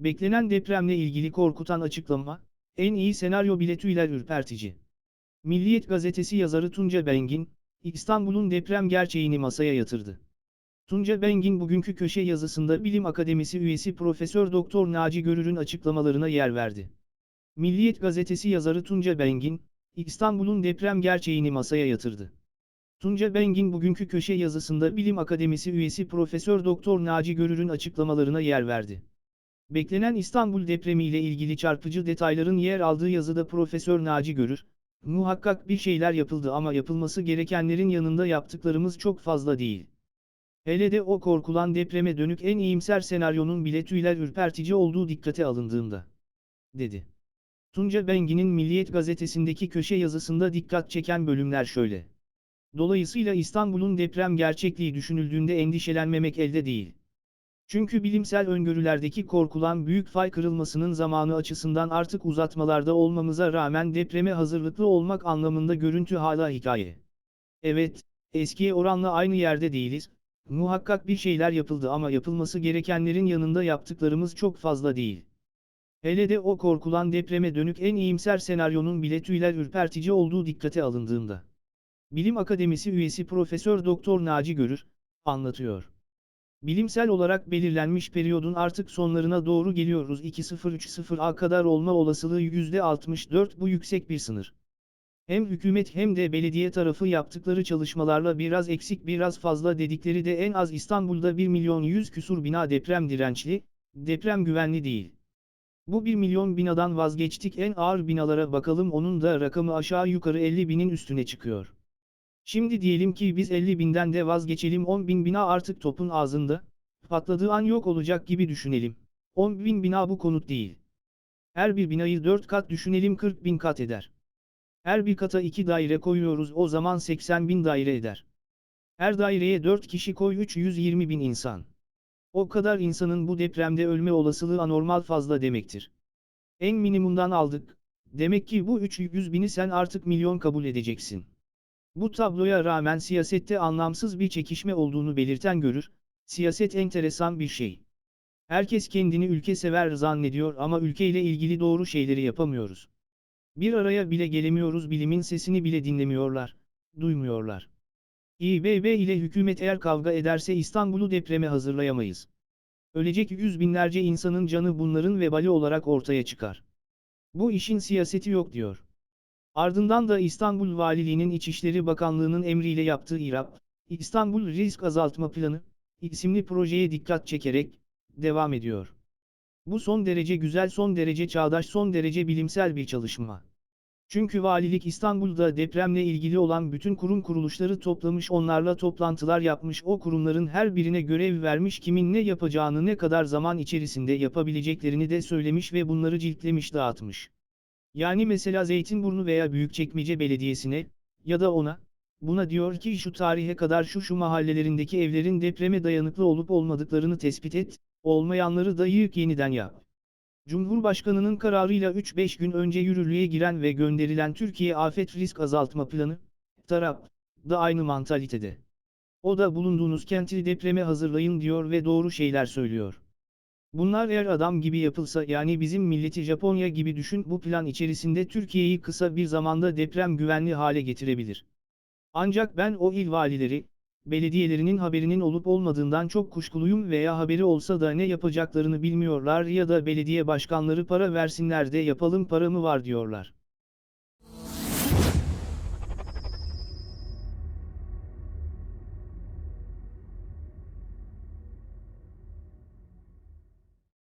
Beklenen depremle ilgili korkutan açıklama, en iyi senaryo bile tüyler ürpertici. Milliyet gazetesi yazarı Tunca Bengin, İstanbul'un deprem gerçeğini masaya yatırdı. Tunca Bengin bugünkü köşe yazısında Bilim Akademisi üyesi Profesör Doktor Naci Görür'ün açıklamalarına yer verdi. Milliyet gazetesi yazarı Tunca Bengin, İstanbul'un deprem gerçeğini masaya yatırdı. Tunca Bengin bugünkü köşe yazısında Bilim Akademisi üyesi Profesör Doktor Naci Görür'ün açıklamalarına yer verdi. Beklenen İstanbul depremiyle ilgili çarpıcı detayların yer aldığı yazıda Profesör Naci Görür, muhakkak bir şeyler yapıldı ama yapılması gerekenlerin yanında yaptıklarımız çok fazla değil. Hele de o korkulan depreme dönük en iyimser senaryonun bile tüyler ürpertici olduğu dikkate alındığında. Dedi. Tunca Bengi'nin Milliyet gazetesindeki köşe yazısında dikkat çeken bölümler şöyle. Dolayısıyla İstanbul'un deprem gerçekliği düşünüldüğünde endişelenmemek elde değil. Çünkü bilimsel öngörülerdeki korkulan büyük fay kırılmasının zamanı açısından artık uzatmalarda olmamıza rağmen depreme hazırlıklı olmak anlamında görüntü hala hikaye. Evet, eskiye oranla aynı yerde değiliz, muhakkak bir şeyler yapıldı ama yapılması gerekenlerin yanında yaptıklarımız çok fazla değil. Hele de o korkulan depreme dönük en iyimser senaryonun bile tüyler ürpertici olduğu dikkate alındığında. Bilim Akademisi üyesi Profesör Doktor Naci Görür, anlatıyor. Bilimsel olarak belirlenmiş periyodun artık sonlarına doğru geliyoruz 2030'a kadar olma olasılığı %64 bu yüksek bir sınır. Hem hükümet hem de belediye tarafı yaptıkları çalışmalarla biraz eksik biraz fazla dedikleri de en az İstanbul'da 1 milyon 100 küsur bina deprem dirençli, deprem güvenli değil. Bu 1 milyon binadan vazgeçtik en ağır binalara bakalım onun da rakamı aşağı yukarı 50 binin üstüne çıkıyor. Şimdi diyelim ki biz 50 binden de vazgeçelim 10 bin bina artık topun ağzında, patladığı an yok olacak gibi düşünelim. 10 bin bina bu konut değil. Her bir binayı 4 kat düşünelim 40 bin kat eder. Her bir kata 2 daire koyuyoruz o zaman 80 bin daire eder. Her daireye 4 kişi koy 320 bin insan. O kadar insanın bu depremde ölme olasılığı anormal fazla demektir. En minimumdan aldık. Demek ki bu 300 bini sen artık milyon kabul edeceksin. Bu tabloya rağmen siyasette anlamsız bir çekişme olduğunu belirten görür, siyaset enteresan bir şey. Herkes kendini ülke sever zannediyor ama ülkeyle ilgili doğru şeyleri yapamıyoruz. Bir araya bile gelemiyoruz bilimin sesini bile dinlemiyorlar, duymuyorlar. İBB ile hükümet eğer kavga ederse İstanbul'u depreme hazırlayamayız. Ölecek yüz binlerce insanın canı bunların vebali olarak ortaya çıkar. Bu işin siyaseti yok diyor. Ardından da İstanbul Valiliğinin İçişleri Bakanlığı'nın emriyle yaptığı İRAP, İstanbul Risk Azaltma Planı, isimli projeye dikkat çekerek, devam ediyor. Bu son derece güzel, son derece çağdaş, son derece bilimsel bir çalışma. Çünkü valilik İstanbul'da depremle ilgili olan bütün kurum kuruluşları toplamış onlarla toplantılar yapmış o kurumların her birine görev vermiş kimin ne yapacağını ne kadar zaman içerisinde yapabileceklerini de söylemiş ve bunları ciltlemiş dağıtmış. Yani mesela Zeytinburnu veya Büyükçekmece Belediyesi'ne, ya da ona, buna diyor ki şu tarihe kadar şu şu mahallelerindeki evlerin depreme dayanıklı olup olmadıklarını tespit et, olmayanları da yık yeniden yap. Cumhurbaşkanının kararıyla 3-5 gün önce yürürlüğe giren ve gönderilen Türkiye Afet Risk Azaltma Planı, TARAP, da aynı mantalitede. O da bulunduğunuz kenti depreme hazırlayın diyor ve doğru şeyler söylüyor. Bunlar eğer adam gibi yapılsa yani bizim milleti Japonya gibi düşün bu plan içerisinde Türkiye'yi kısa bir zamanda deprem güvenli hale getirebilir. Ancak ben o il valileri, belediyelerinin haberinin olup olmadığından çok kuşkuluyum veya haberi olsa da ne yapacaklarını bilmiyorlar ya da belediye başkanları para versinler de yapalım para mı var diyorlar.